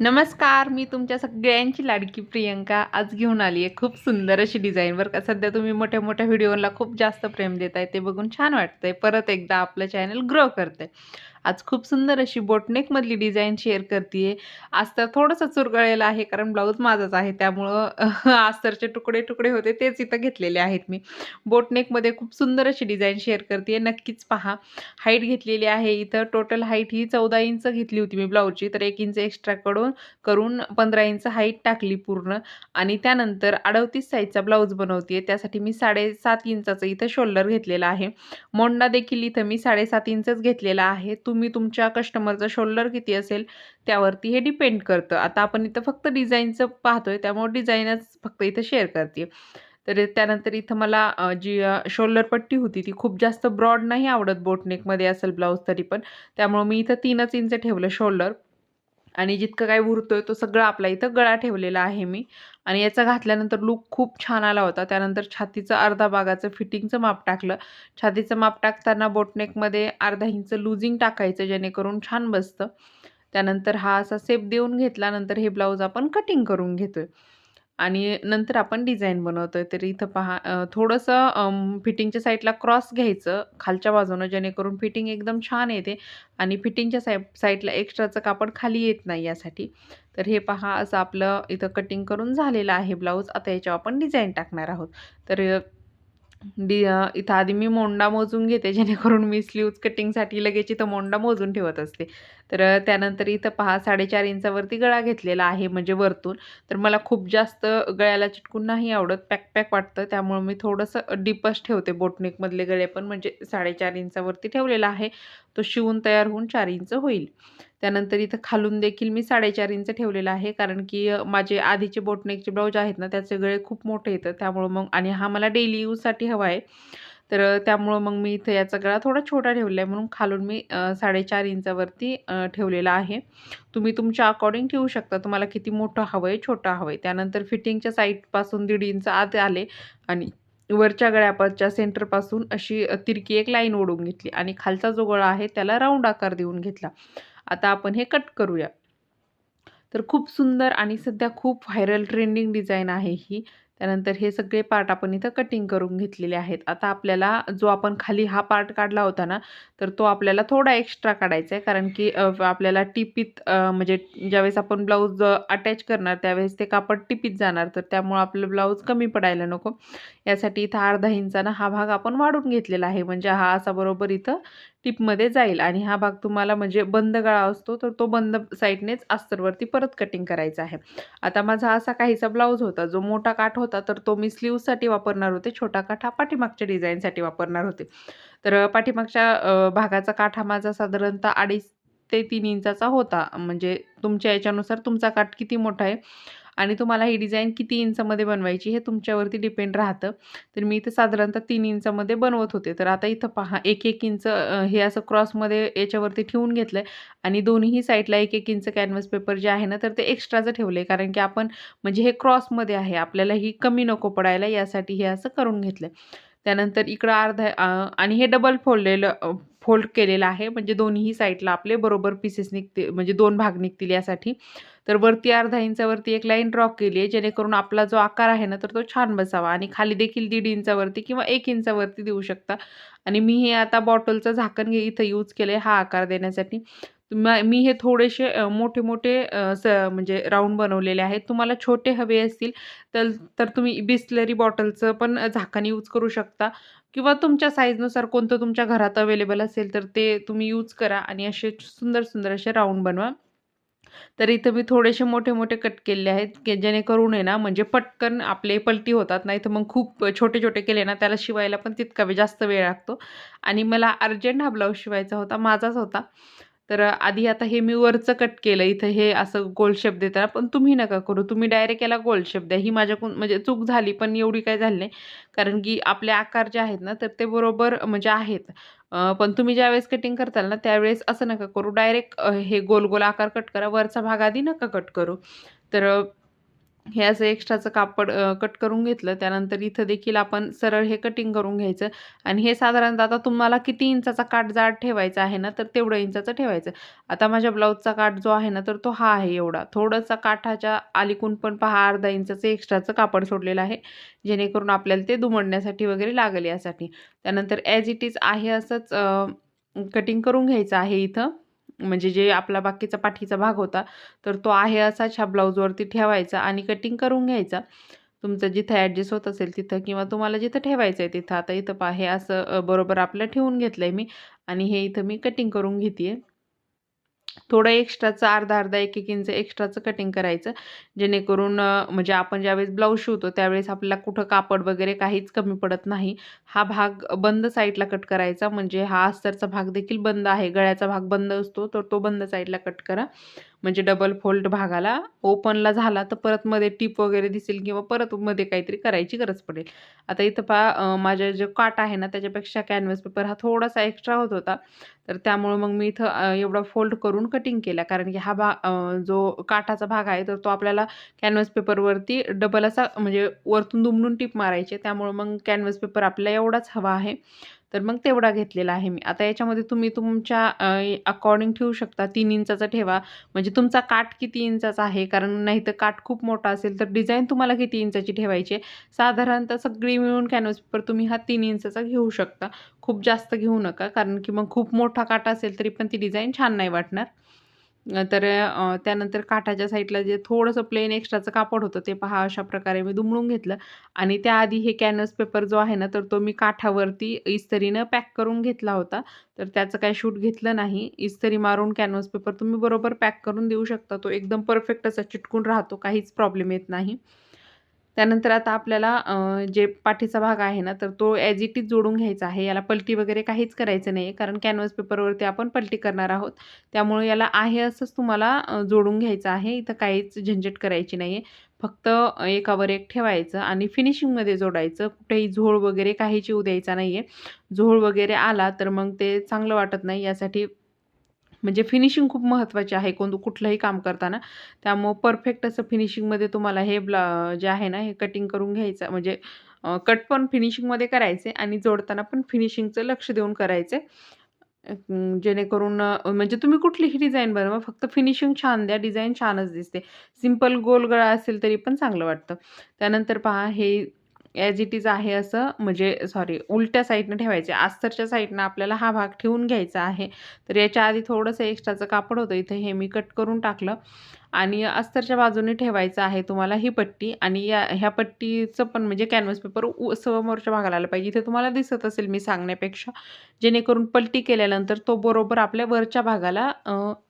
नमस्कार मी तुमच्या सगळ्यांची लाडकी प्रियंका. आज घेऊन आली आहे खूप सुंदर अशी डिझाईन वर्क का. सध्या तुम्ही मोठ्या मोठ्या व्हिडिओला खूप जास्त प्रेम देत आहे ते बघून छान वाटतंय. परत एकदा आपलं चॅनल ग्रो करते आज खूप सुंदर अशी बोटनेकमधली डिझाईन शेअर करते आज तर थोडंसं चुरगळलेलं आहे कारण ब्लाऊज माझाच आहे त्यामुळं आस्तरचे तुकडे तुकडे होते तेच इथं घेतलेले आहेत मी. बोटनेकमध्ये खूप सुंदर अशी डिझाईन शेअर करते नक्कीच पहा. हाईट घेतलेली आहे इथं टोटल हाईट ही चौदा इंच घेतली होती मी ब्लाऊजची तर एक इंच एक्स्ट्रा कडून करून पंधरा इंच हाईट टाकली पूर्ण. आणि त्यानंतर अडवतीस साईजचा ब्लाऊज बनवते त्यासाठी मी साडेसात इंचाचं इथं शोल्डर घेतलेला आहे. मोंडा देखील इथं मी साडेसात इंचच घेतलेला आहे. तुम्ही तुमच्या कस्टमरचं शोल्डर किती असेल त्यावरती हे डिपेंड करतं. आता आपण इथं फक्त डिझाईनचं पाहतोय त्यामुळे डिझाईनच फक्त इथं शेअर करते. तर त्यानंतर इथं मला जी शोल्डर पट्टी होती ती खूप जास्त ब्रॉड नाही आवडत बोटनेकमध्ये असेल ब्लाऊज तरी पण. त्यामुळं मी इथं तीनच इंच ठेवलं शोल्डर आणि जितकं काय उरतोय तो सगळा आपला इथं गळा ठेवलेला आहे मी. आणि याचा घातल्यानंतर लूक खूप छान आला होता. त्यानंतर छातीचं अर्धा भागाचं फिटिंगचं माप टाकलं. छातीचं माप टाकताना बोटनेकमध्ये अर्धा इंच लुझिंग टाकायचं जेणेकरून छान बसतं. त्यानंतर हा असा सेप देऊन घेतल्यानंतर हे ब्लाऊज आपण कटिंग करून घेतोय. आणि नंतर आपण डिझाईन बनवतो आहे तर इथं पहा अ, थोडंसं अम, फिटिंगच्या साईडला क्रॉस घ्यायचं खालच्या बाजूनं जेणेकरून फिटिंग एकदम छान येते आणि फिटिंगच्या साई साईडला एक्स्ट्राचं कापड खाली येत नाही यासाठी. तर हे पहा असं आपलं इथं कटिंग करून झालेलं आहे ब्लाऊज. आता याच्यावर आपण डिझाईन टाकणार आहोत. तर डी इथं आधी मी मोंडा मोजून घेते जेणेकरून मी स्लीव्ज कटिंगसाठी लगेच इथं मोंडा मोजून ठेवत असते. तर त्यानंतर इथं पहा साडेचार इंचावरती गळा घेतलेला आहे म्हणजे वरतून. तर मला खूप जास्त गळ्याला चिटकून नाही आवडत पॅक पॅक वाटतं त्यामुळं मी थोडंसं डीपच ठेवते बोटनेकमधले गळे पण म्हणजे साडेचार इंचावरती ठेवलेला आहे. तो शिवून तयार होऊन चार इंच होईल. त्यानंतर इथं खालून देखील मी साडेचार इंच ठेवलेलं आहे. कारण की माझे आधीचे बोटनेकचे ब्लाऊज आहेत ना त्याचे गळे खूप मोठे येतं त्यामुळं मग आणि हा मला डेली यूजसाठी हवा आहे. तर त्यामुळं मग मी इथं याचा गळा थोडा छोटा ठेवला आहे. म्हणून खालून मी साडेचार इंचावरती ठेवलेला आहे. तुम्ही तुमच्या अकॉर्डिंग ठेवू शकता. तुम्हाला किती मोठं हवं आहे छोटं हवं आहे. त्यानंतर फिटिंगच्या साईडपासून दीड इंच आत आले. आणि वरच्या गळ्यापाच्या सेंटरपासून अशी तिरकी एक लाईन ओढून घेतली. आणि खालचा जो गळा आहे त्याला राऊंड आकार देऊन घेतला. आता आपण हे कट करूया. तर खूप सुंदर आणि सध्या खूप व्हायरल ट्रेंडिंग डिझाईन आहे ही. त्यानंतर हे सगळे पार्ट आपण इथं कटिंग करून घेतलेले आहेत. आता आपल्याला जो आपण खाली हा पार्ट काढला होता ना तर तो आपल्याला थोडा एक्स्ट्रा काढायचा आहे कारण की आपल्याला टिपीत म्हणजे ज्यावेळेस आपण ब्लाऊज अटॅच करणार त्यावेळेस ते कापड टिपीत जाणार. तर त्यामुळं आपलं ब्लाऊज कमी पडायला नको. यासाठी इथं अर्धा इंचानं हा भाग आपण वाढून घेतलेला आहे. म्हणजे हा असा बरोबर इथं टिपमध्ये जाईल आणि हा भाग तुम्हाला म्हणजे बंद गळा असतो तर तो बंद साईडनेच अस्तरवरती परत कटिंग करायचा आहे. आता माझा असा काहीसा ब्लाऊज होता जो मोठा काठ होता तर तो मी स्लीव्जसाठी वापरणार होते छोटा काठ हा पाठीमागच्या डिझाईनसाठी वापरणार होते. तर पाठीमागच्या भागाचा काठ हा माझा साधारणतः अडीच ते तीन इंचाचा होता. म्हणजे तुमच्या याच्यानुसार तुमचा काठ किती मोठा आहे आणि तुम्हाला ही डिझाईन किती इंचामध्ये बनवायची हे तुमच्यावरती डिपेंड राहतं. तर मी इथं साधारणतः तीन इंचामध्ये बनवत होते. तर आता इथं पहा एक एक इंच हे असं क्रॉसमध्ये याच्यावरती ठेवून घेतलं आहे आणि दोन्ही साईडला एक एक इंच कॅनव्हस पेपर जे आहे ना तर ते एक्स्ट्राचं ठेवलं आहे कारण की आपण म्हणजे हे क्रॉसमध्ये आहे आपल्याला ही कमी नको पडायला यासाठी हे असं करून घेतलं त्यानंतर इकडं अर्धा आणि हे डबल फोडलेलं फोल्ड केलेला आहे. म्हणजे दोन्ही साईडला आपले बरोबर पीसेस निघते म्हणजे दोन भाग निघतील यासाठी. तर वरती अर्धा इंचावरती एक लाईन ड्रॉ केली आहे जेणेकरून आपला जो आकार आहे ना तर तो छान बसावा. आणि खाली देखील दीड इंचावरती किंवा एक इंचावरती देऊ शकता. आणि मी हे आता बॉटलचं झाकण घे इथं यूज केलं आहे हा आकार देण्यासाठी. मी हे थोडेसे मोठे मोठे स म्हणजे राऊंड बनवलेले आहेत. तुम्हाला छोटे हवे असतील तर तर तुम्ही बिस्लरी बॉटलचं पण झाकण यूज करू शकता. किंवा तुमच्या साईजनुसार कोणतं तुमच्या घरात अवेलेबल असेल तर ते तुम्ही यूज करा आणि असे सुंदर सुंदर असे राऊंड बनवा तर इथं मी थोडेसे मोठे-मोठे कट केलेले आहेत, की जेणेकरून आहे ना, म्हणजे पटकन आपले पलटी होतात. नाही तर मग खूप छोटे-छोटे केले ना, त्याला शिवायला पण तितका वे जास्त वेळ लागतो आणि मला अर्जंट हा ब्लाऊज शिवायचा होता, माझाच होता. तर आधी आता हे मी वरचं कट केलं. इथं हे असं गोल शेप देताना, पण तुम्ही नका करू. तुम्ही डायरेक्ट याला गोल शेप द्या. ही माझ्याकडून म्हणजे चूक झाली, पण एवढी काही झाली नाही. कारण की आपले आकार जे आहेत ना, तर ते बरोबर म्हणजे आहेत. पण तुम्ही ज्यावेळेस कटिंग करताल ना, त्यावेळेस असं नका करू. डायरेक्ट हे गोल-गोल आकार कट करा. वरचा भाग आधी नका कट करू. तर हे असं एक्स्ट्राचं कापड कट करून घेतलं. त्यानंतर इथं देखील आपण सरळ हे कटिंग करून घ्यायचं. आणि हे साधारणतः आता तुम्हाला किती इंचाचा काठ जाड ठेवायचा आहे ना तर तेवढं इंचाचं ठेवायचं. आता माझ्या ब्लाऊजचा काठ जो आहे ना तर तो हा आहे एवढा. थोडंसा काठाच्या आलीकून पण पहा अर्धा इंचाचं एक्स्ट्राचं कापड सोडलेलं आहे. जेणेकरून आपल्याला ते दुमडण्यासाठी वगैरे लागेल यासाठी. त्यानंतर ॲज इट इज आहे असंच कटिंग करून घ्यायचं आहे इथं. म्हणजे जे आपला बाकीचा पाठीचा भाग होता तर तो आहे असाच ह्या ब्लाऊजवरती ठेवायचा आणि कटिंग करून घ्यायचा. तुमचं जिथं ॲडजस्ट होत असेल तिथं किंवा तुम्हाला जिथं ठेवायचं आहे तिथं. आता इथं पा हे असं बरोबर आपलं ठेवून घेतलं आहे मी आणि हे इथं मी कटिंग करून घेते आहे थोडं एक्स्ट्राचं अर्धा अर्धा एक एक इंच एक्स्ट्राचं कटिंग करायचं. जेणेकरून म्हणजे आपण ज्यावेळेस ब्लाऊज शिवतो त्यावेळेस आपल्याला कुठं कापड वगैरे काहीच कमी पडत नाही. हा भाग बंद साईडला कट करायचा. म्हणजे हा अस्तरचा भाग देखील बंद आहे. गळ्याचा भाग बंद असतो तर तो बंद साईडला कट करा. म्हणजे डबल फोल्ड भागाला ओपनला झाला तर परत मध्ये टीप वगैरे दिसेल किंवा परत मध्ये काहीतरी करायची गरज पडेल. आता इथं पहा माझ्या जो काट आहे ना त्याच्यापेक्षा कॅनव्हस पेपर हा थोडासा एक्स्ट्रा होत होता. तर त्यामुळं मग मी इथं एवढा फोल्ड करून कटिंग केला. कारण की हा भाग जो काठाचा भाग आहे तर तो आपल्याला कॅनव्हस पेपरवरती डबल असा म्हणजे वरतून दुमडून टीप मारायचे. त्यामुळं मग कॅनव्हस पेपर आपल्याला एवढाच हवा आहे. तर मग तेवढा घेतलेला आहे मी. आता याच्यामध्ये तुम्ही तुमच्या अकॉर्डिंग ठेवू शकता तीन इंचाचा ठेवा. म्हणजे तुमचा काठ किती इंचाचा आहे? कारण नाही तर काठ खूप मोठा असेल तर डिझाईन तुम्हाला किती इंचाची ठेवायची? आहे साधारणतः सगळी मिळून कॅनव्हस पेपर तुम्ही हा तीन इंचाचा घेऊ शकता. खूप जास्त घेऊ नका कारण की मग खूप मोठा काठ असेल तरी पण ती डिझाईन छान नाही वाटणार. तर त्यानंतर काठाच्या साईडला जे थोडंसं प्लेन एक्स्ट्राचं कापड होतं ते पहा अशा प्रकारे मी दुमडून घेतलं. आणि त्याआधी हे कॅनस पेपर जो आहे ना तर तो मी काठावरती इस्तरीनं पॅक करून घेतला होता. तर त्याचं काही शूट घेतलं नाही. इस्तरी मारून कॅनव्हस पेपर तुम्ही बरोबर पॅक करून देऊ शकता. तो एकदम परफेक्ट असा चिटकून राहतो. काहीच प्रॉब्लेम येत नाही. त्यानंतर आता आपल्याला जे पाठीचा भाग आहे ना तर तो ॲज इट इज जोडून घ्यायचा आहे. याला पलटी वगैरे काहीच करायचं नाही आहे कारण कॅनव्हस पेपरवरती आपण पलटी करणार आहोत. त्यामुळे याला आहे असंच तुम्हाला जोडून घ्यायचं आहे. इथं काहीच झंझट करायची नाही आहे फक्त एकावर एक ठेवायचं आणि फिनिशिंगमध्ये जोडायचं. कुठेही झोळ वगैरे काहीच येऊ द्यायचा नाही आहे झोळ वगैरे आला तर मग ते चांगलं वाटत नाही. यासाठी म्हणजे फिनिशिंग खूप महत्त्वाची आहे. कोण कुठलंही काम करताना. त्यामुळं परफेक्ट असं फिनिशिंगमध्ये तुम्हाला हे ब्ला जे आहे ना हे कटिंग करून घ्यायचं. म्हणजे कट पण फिनिशिंगमध्ये करायचे आणि जोडताना पण फिनिशिंगचं लक्ष देऊन करायचे. जेणेकरून म्हणजे तुम्ही कुठलीही डिझाईन बनवा. फक्त फिनिशिंग छान द्या. डिझाईन छानच दिसते. सिंपल गोल गळा असेल तरी पण चांगलं वाटतं. त्यानंतर पहा हे ॲज इट इज आहे असं म्हणजे सॉरी उलट्या साईडनं ठेवायचे. अस्तरच्या साईडनं आपल्याला हा भाग ठेवून घ्यायचा आहे. तर याच्या आधी थोडंसं एक्स्ट्राचं कापड होतं. इथं हे मी कट करून टाकलं. आणि अस्तरच्या बाजूने ठेवायचं आहे तुम्हाला ही पट्टी. आणि या ह्या पट्टीचं पण म्हणजे कॅनव्हस पेपर उ समोरच्या भागाला आलं पाहिजे. इथे तुम्हाला दिसत असेल मी सांगण्यापेक्षा. जेणेकरून पलटी केल्यानंतर तो बरोबर आपल्या वरच्या भागाला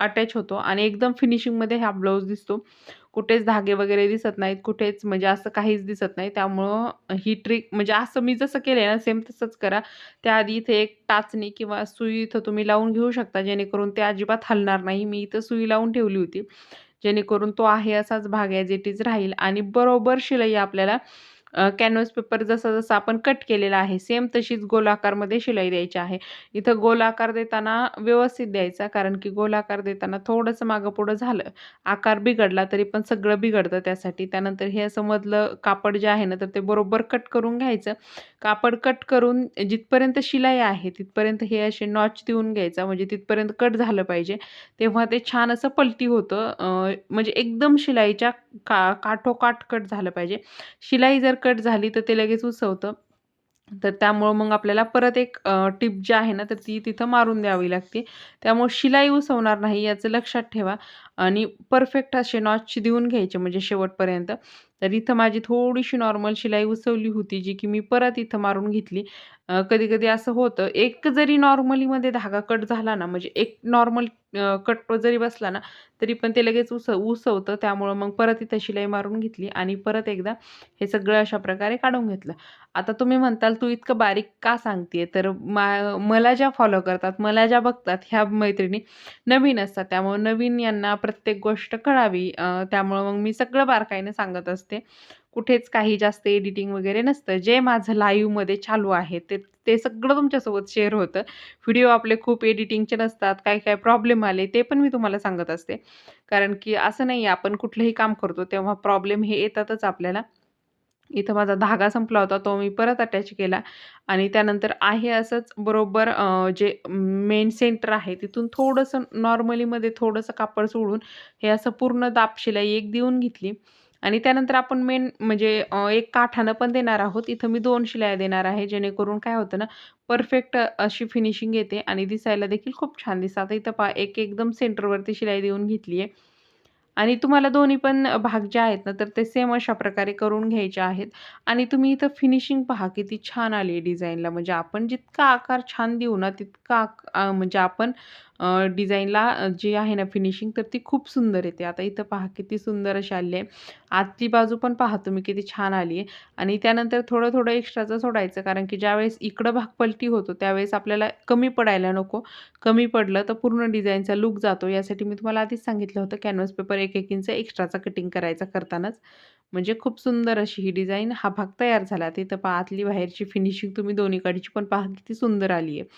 अटॅच होतो. आणि एकदम फिनिशिंगमध्ये हा ब्लाऊज दिसतो. कुठेच धागे वगैरे दिसत नाहीत कुठेच म्हणजे असं काहीच दिसत नाही. त्यामुळं ही ट्रिक म्हणजे असं मी जसं केलं आहे ना सेम तसंच करा. त्याआधी इथे एक टाचणी किंवा सुई इथं तुम्ही लावून घेऊ शकता जेणेकरून ते अजिबात हलणार नाही. मी इथं सुई लावून ठेवली होती. जेणेकरून तो आहे असाच भाग ॲज इट इज राहील. आणि बरोबर शिलाई आपल्याला कॅनव्हस पेपर जसं जसं आपण कट केलेला आहे सेम तशीच गोलाकारमध्ये शिलाई द्यायची आहे. इथं गोलाकार देताना व्यवस्थित द्यायचा कारण की गोलाकार देताना थोडंसं मागं पुढं झालं आकार बिघडला तरी पण सगळं बिघडतं त्यासाठी. त्यानंतर हे असं मधलं कापड जे आहे ना तर ते बरोबर कट करून घ्यायचं. कापड कट करून जिथपर्यंत शिलाई आहे तिथपर्यंत हे असे नॉच देऊन घ्यायचा म्हणजे तिथपर्यंत कट झालं पाहिजे. तेव्हा ते छान असं पलटी होतं. म्हणजे एकदम शिलाईच्या का काठोकाठ कट झालं पाहिजे. शिलाई जर कट झाली तर ते लगेच उसवतं तर त्यामुळं मग आपल्याला परत एक टिप जी आहे ना तर ती तिथं मारून द्यावी लागते. त्यामुळे शिलाई उसवणार नाही याचं लक्षात ठेवा. आणि परफेक्ट असे नॉच देऊन घ्यायचे म्हणजे शेवटपर्यंत. तर इथं माझी थोडीशी नॉर्मल शिलाई उसवली होती जी की मी परत इथं मारून घेतली. कधी कधी असं होतं एक जरी नॉर्मलीमध्ये धागा कट झाला ना म्हणजे एक नॉर्मल कट जरी बसला ना तरी पण ते लगेच उस उसवतं त्यामुळं मग परत इथं शिलाई मारून घेतली आणि परत एकदा हे सगळं अशा प्रकारे काढून घेतलं. आता तुम्ही म्हणताल तू इतकं बारीक का सांगते तर मा मला ज्या फॉलो करतात मला ज्या बघतात ह्या मैत्रिणी नवीन असतात. त्यामुळं नवीन यांना प्रत्येक गोष्ट कळावी. त्यामुळं मग मी सगळं बारकाईनं सांगत असते. कुठेच काही जास्त एडिटिंग वगैरे नसतं. जे माझं लाईव्हमध्ये चालू आहे ते ते सगळं तुमच्यासोबत शेअर होतं. व्हिडिओ आपले खूप एडिटिंगचे नसतात. काय काय प्रॉब्लेम आले ते पण मी तुम्हाला सांगत असते. कारण की असं नाही आपण कुठलंही काम करतो तेव्हा प्रॉब्लेम हे येतातच आपल्याला. इथं माझा धागा संपला होता तो मी परत अटॅच केला. आणि त्यानंतर आहे असंच बरोबर जे मेन सेंटर आहे तिथून थोडंसं नॉर्मलीमध्ये थोडंसं कापड सोडून हे असं पूर्ण दाब शिलाई एक देऊन घेतली. आणि त्यानंतर आपण मेन म्हणजे एक काठानं पण देणार आहोत. इथं मी दोन शिलाया देणार आहे जेणेकरून काय होतं ना परफेक्ट अशी फिनिशिंग येते. आणि दिसायला देखील खूप छान दिसतात. इथं पा एक एकदम सेंटरवरती शिलाई देऊन घेतली आहे आणि तुम्हाला दोन्ही पण भाग जे आहेत ना तर ते सेम अशा प्रकारे करून घ्यायचे आहेत. आणि तुम्ही इथं फिनिशिंग पहा किती छान आली आहे डिझाईनला म्हणजे आपण जितका आकार छान देऊ ना तितका म्हणजे आपण डिझाईनला जी आहे ना फिनिशिंग तर ती खूप सुंदर येते. आता इथं पहा किती सुंदर अशी आली आहे. आतली बाजू पण पहा तुम्ही किती छान आली आहे. आणि त्यानंतर थोडं थोडं एक्स्ट्राचं सोडायचं कारण की ज्यावेळेस इकडं भाग पलटी होतो त्यावेळेस आपल्याला कमी पडायला नको. कमी पडलं तर पूर्ण डिझाईनचा लुक जातो. यासाठी मी तुम्हाला आधीच सांगितलं होतं कॅनव्हस पेपर एक एक इंच एक्स्ट्राचा कटिंग करायचा करतानाच. म्हणजे खूप सुंदर अशी ही डिझाईन हा भाग तयार झाला. तिथं पहा आतली बाहेरची फिनिशिंग तुम्ही दोन्हीकडची पण पहा किती सुंदर आली आहे.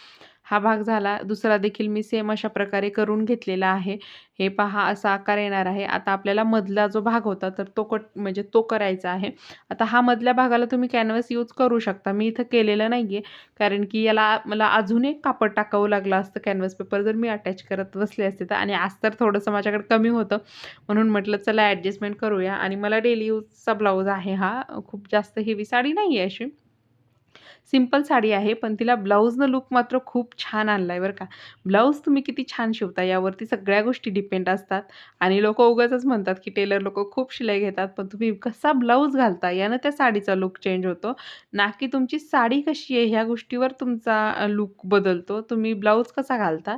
हा भाग झाला. दुसरा देखील मी सेम अशा प्रकारे करून घेतलेला आहे. हे पहा असा आकार येणार आहे. आता आपल्याला मधला जो भाग होता तर तो कट म्हणजे तो करायचा आहे. आता हा मधल्या भागाला तुम्ही कॅनव्हस यूज करू शकता. मी इथं केलेलं नाही आहे कारण की याला मला अजून एक कापड टाकावं लागलं असतं कॅनव्हस पेपर जर मी अटॅच करत बसले असते तर आणि आज तर थोडंसं माझ्याकडे कमी होतं म्हणून म्हटलं चला ॲडजस्टमेंट करूया. आणि मला डेली यूजचा ब्लाऊज आहे हा. खूप जास्त हेवी साडी नाही आहे अशी. सिंपल साडी आहे पण तिला ब्लाऊजनं लुक मात्र खूप छान आणला आहे बरं का. ब्लाऊज तुम्ही किती छान शिवता यावरती सगळ्या गोष्टी डिपेंड असतात. आणि लोक उगाच म्हणतात की टेलर लोक खूप शिलाई घेतात पण तुम्ही कसा ब्लाऊज घालता यानं त्या साडीचा लुक चेंज होतो. ना की तुमची साडी कशी आहे ह्या गोष्टीवर तुमचा लुक बदलतो. तुम्ही ब्लाऊज कसा घालता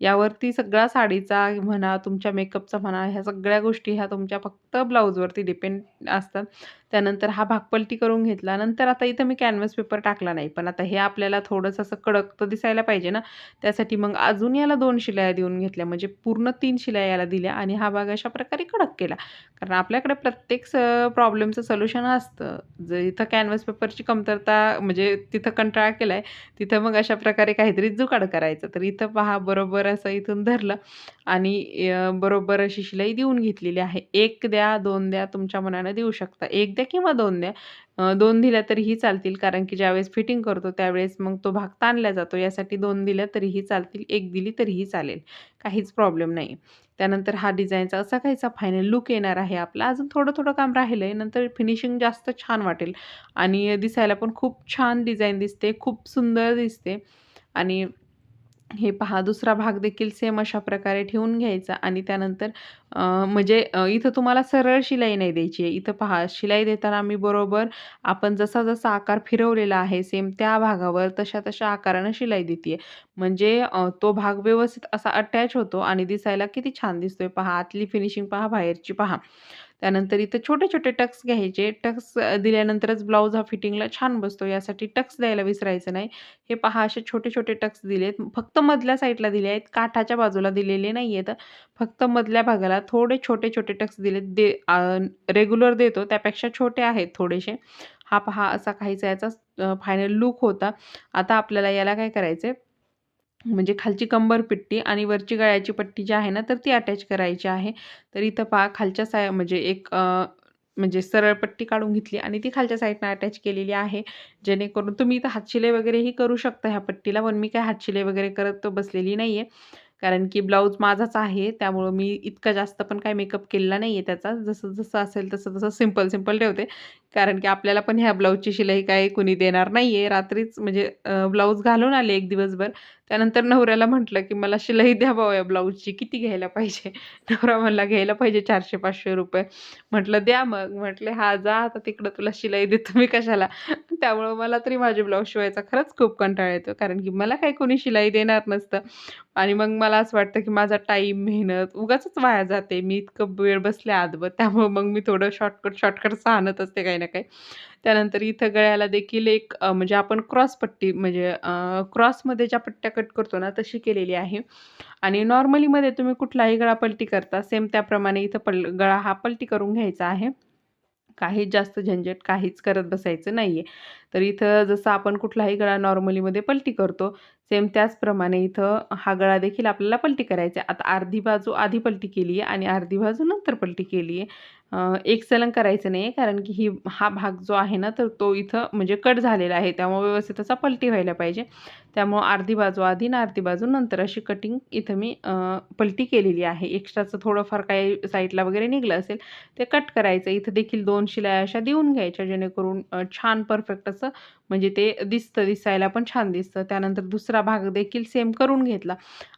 यावरती सगळा साडीचा म्हणा तुमच्या मेकअपचा म्हणा ह्या सगळ्या गोष्टी ह्या तुमच्या फक्त ब्लाऊजवरती डिपेंड असतात. त्यानंतर हा भाग पलटी करून घेतला. नंतर आता इथं मी कॅनव्हस पेपर टाकला नाही पण आता हे आपल्याला थोडंसं असं कडक तर दिसायला पाहिजे ना? त्यासाठी मग अजून याला दोन शिलाया देऊन घेतल्या म्हणजे पूर्ण तीन शिलाया याला दिल्या आणि हा भाग अशा प्रकारे कडक केला. कारण आपल्याकडे प्रत्येक स प्रॉब्लेमचं सोल्युशन असतं. जर इथं कॅनव्हस पेपरची कमतरता म्हणजे तिथं कंटाळा केला आहे तिथं मग अशा प्रकारे काहीतरी जुकाड करायचं. तर इथं पहा बरोबर असं इथून धरलं आणि बरोबर अशी शिलाई देऊन घेतलेली आहे. एक द्या दोन द्या तुमच्या मनानं देऊ शकता. एक द्या किंवा दोन द्या दोन दिल्या तरीही चालतील कारण की ज्यावेळेस फिटिंग करतो त्यावेळेस मग तो भाग ताणला जातो. यासाठी दोन दिल्या तरीही चालतील एक दिली तरीही चालेल. काहीच प्रॉब्लेम नाही. त्यानंतर हा डिझाईनचा असा काहीचा फायनल लुक येणार आहे आपला. अजून थोडं थोडं काम राहिलं आहे नंतर फिनिशिंग जास्त छान वाटेल. आणि दिसायला पण खूप छान डिझाईन दिसते खूप सुंदर दिसते. आणि हे पहा दुसरा भाग देखील सेम अशा प्रकारे ठेवून घ्यायचा आणि त्यानंतर म्हणजे इथं तुम्हाला सरळ शिलाई नाही द्यायची आहे. इथं पहा शिलाई देताना मी बरोबर आपण जसा जसा आकार फिरवलेला आहे सेम त्या भागावर तशा तशा आकारानं शिलाई देते म्हणजे तो भाग व्यवस्थित असा अटॅच होतो आणि दिसायला किती छान दिसतोय. पहा आतली फिनिशिंग पहा बाहेरची पहा. त्यानंतर इथं छोटे छोटे टक्स घ्यायचे. टक्स दिल्यानंतरच ब्लाऊज हा फिटिंगला छान बसतो. यासाठी टक्स द्यायला विसरायचं नाही. हे पहा असे छोटे छोटे टक्स दिलेत. फक्त मधल्या साईडला दिले आहेत. काठाच्या बाजूला दिलेले नाही आहेत फक्त मधल्या भागाला थोडे छोटे छोटे टक्स दिलेत. दे रेग्युलर देतो. त्यापेक्षा छोटे आहेत थोडेसे. हा पहा असा काहीचा याचा फायनल लुक होता. आता आपल्याला याला काय करायचं आहे म्हणजे खालची कंबर पट्टी आणि वरची गळ्याची पट्टी जी आहे ना तर ती अटॅच करायची आहे. तर इथं पहा खालच्या साय म्हणजे एक म्हणजे सरळ पट्टी काढून घेतली आणि ती खालच्या साईडनं अटॅच केलेली आहे. जेणेकरून तुम्ही इथं हातशिलाई वगैरेही करू शकता ह्या पट्टीला पण मी काय हातशिलाई वगैरे करत बसलेली नाही आहे कारण की ब्लाऊज माझाच आहे त्यामुळं मी इतका जास्त पण काय मेकअप केलेला नाही आहे त्याचा. जसं जसं असेल तसं तसं सिंपल सिंपल ठेवते. कारण की आपल्याला पण ह्या ब्लाऊजची शिलाई काय कुणी देणार नाही आहे रात्रीच म्हणजे ब्लाऊज घालून आले एक दिवसभर. त्यानंतर नवऱ्याला म्हटलं की मला शिलाई द्या भाऊ या ब्लाऊजची. किती घ्यायला पाहिजे? नवरा म्हणला घ्यायला पाहिजे चारशे पाचशे रुपये. म्हटलं द्या मग. म्हटले हा जा आता तिकडं तुला शिलाई देतो मी कशाला? त्यामुळं मला तरी माझे ब्लाऊज शिवायचा खरंच खूप कंटाळा येतो. कारण की मला काही कोणी शिलाई देणार नसतं. आणि मग मला असं वाटतं की माझा टाईम मेहनत उगाच वाया जाते. मी इतकं वेळ बसले आदबत त्यामुळं मग मी थोडं शॉर्टकट शॉर्टकट सांगत असते काही ना काही. त्यानंतर इथं गळ्याला देखील एक म्हणजे आपण क्रॉस पट्टी म्हणजे क्रॉसमध्ये ज्या पट्ट्या कट करतो ना तशी केलेली आहे. आणि नॉर्मलीमध्ये तुम्ही कुठलाही गळा पलटी करता सेम त्याप्रमाणे इथं पल गळा हा पलटी करून घ्यायचा आहे. काहीच जास्त झंझट काहीच करत बसायचं नाही आहे तर इथं जसं आपण कुठलाही गळा नॉर्मलीमध्ये पलटी करतो सेम त्याचप्रमाणे इथं हा गळा देखील आपल्याला पलटी करायचा आहे. आता अर्धी बाजू आधी पलटी केली आहे आणि अर्धी बाजू नंतर पलटी केली आहे एक सलंग करायचं नाही आहे कारण की ही हा भाग जो आहे ना तर तो इथं म्हणजे कट झालेला आहे. त्यामुळे व्यवस्थित असा पलटी व्हायला पाहिजे. त्यामुळं अर्धी बाजू आधी ना अर्धी बाजू नंतर अशी कटिंग इथं मी पलटी केलेली आहे. एक्स्ट्राचं थोडंफार काही साईडला वगैरे निघलं असेल ते कट करायचं. इथं देखील दोन शिलाया अशा देऊन घ्यायच्या जेणेकरून छान परफेक्ट असं म्हणजे ते दिसतं दिसायला पण छान दिसतं. त्यानंतर दुसरा भाग देखील सेम करून घेतला.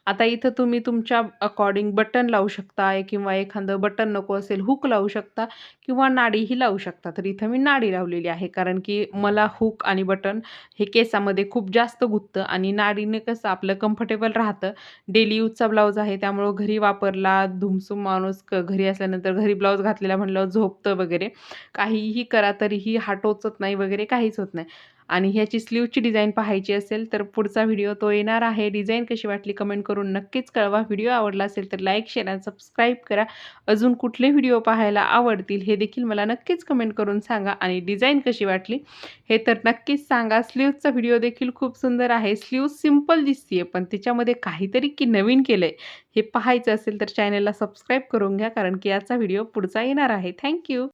आता इथं तुम्ही तुमच्या अकॉर्डिंग बटन लावू शकता किंवा एखादं बटन नको असेल हुक लावू शकता किंवा नाडीही लावू शकता. तर इथं मी नाडी लावलेली आहे कारण की मला हुक आणि बटन हे केसामध्ये खूप जास्त गुत्तं. आणि नाडीने कसं आपलं कम्फर्टेबल राहतं. डेली यूजचा ब्लाऊज आहे त्यामुळं घरी वापरला धुमसूम माणूस क घरी असल्यानंतर घरी ब्लाऊज घातलेला म्हणल्यावर झोपतं वगैरे. काहीही करा तरीही हा टोचत नाही वगैरे काहीच होत नाही. आणि ह्याची स्लीवची डिझाईन पाहायची असेल तर पुढचा व्हिडिओ तो येणार आहे. डिझाईन कशी वाटली कमेंट करून नक्कीच कळवा. व्हिडिओ आवडला असेल तर लाईक शेअर आणि सबस्क्राईब करा. अजून कुठले व्हिडिओ पाहायला आवडतील हे देखील मला नक्कीच कमेंट करून सांगा आणि डिझाईन कशी वाटली हे तर नक्कीच सांगा. स्लीवचा व्हिडिओ देखील खूप सुंदर आहे. स्लीव सिंपल दिसते पण त्याच्यामध्ये काहीतरी की नवीन केलं आहे हे पाहायचं असेल तर चॅनलला सबस्क्राईब करून घ्या कारण की याचा व्हिडिओ पुढचा येणार आहे. थँक्यू.